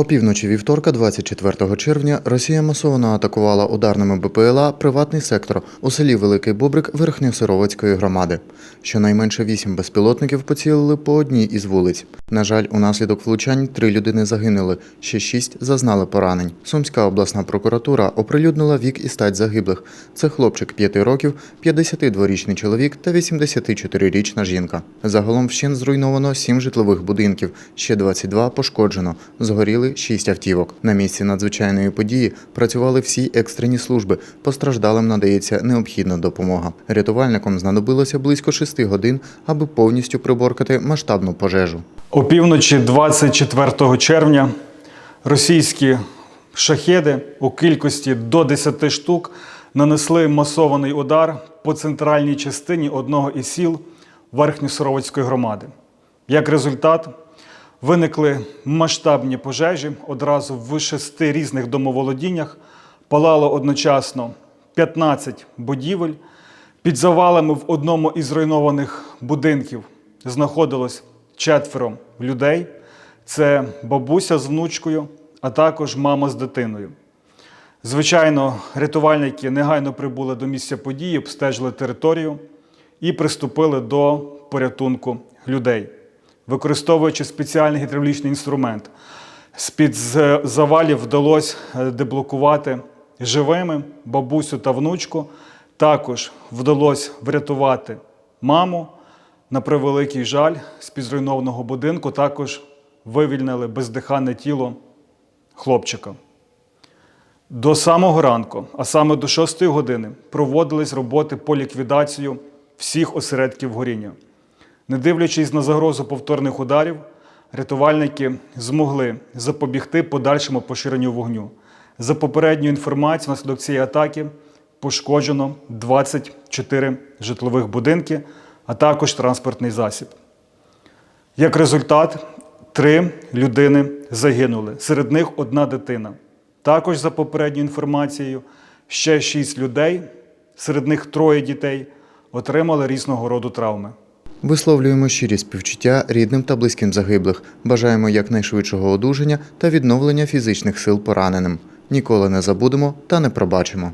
Опівночі вівторка, 24 червня, Росія масово атакувала ударними БПЛА приватний сектор у селі Великий Бобрик Верхньосировицької громади. Щонайменше вісім безпілотників поцілили по одній із вулиць. На жаль, унаслідок влучань три людини загинули, ще шість зазнали поранень. Сумська обласна прокуратура оприлюднила вік і стать загиблих. Це хлопчик 5 років, 52-річний чоловік та 84-річна жінка. Загалом вщент зруйновано 7 житлових будинків, ще 22 пошкоджено. Згоріли 6 автівок. На місці надзвичайної події працювали всі екстрені служби. Постраждалим надається необхідна допомога. Рятувальникам знадобилося близько 6 годин, аби повністю приборкати масштабну пожежу. Опівночі 24 червня російські шахеди у кількості до 10 штук нанесли масований удар по центральній частині одного із сіл Верхньосоровицької громади. Як результат, виникли масштабні пожежі одразу в шести різних домоволодіннях. Палало одночасно 15 будівель. Під завалами в одному із зруйнованих будинків знаходилось четверо людей. Це бабуся з внучкою, а також мама з дитиною. Звичайно, рятувальники негайно прибули до місця події, обстежили територію і приступили до порятунку людей, використовуючи спеціальний гідравлічний інструмент. З-під завалів вдалося е, деблокувати живими бабусю та внучку. Також вдалося врятувати маму. На превеликий жаль, з під зруйнованого будинку також вивільнили бездиханне тіло хлопчика. До самого ранку, а саме до 6 години, проводились роботи по ліквідацію всіх осередків горіння. Не дивлячись на загрозу повторних ударів, рятувальники змогли запобігти подальшому поширенню вогню. За попередньою інформацією, внаслідок цієї атаки пошкоджено 24 житлових будинки, а також транспортний засіб. Як результат, три людини загинули. Серед них одна дитина. Також, за попередньою інформацією, ще шість людей, серед них троє дітей, отримали різного роду травми. Висловлюємо щирі співчуття рідним та близьким загиблих. Бажаємо якнайшвидшого одужання та відновлення фізичних сил пораненим. Ніколи не забудемо та не пробачимо.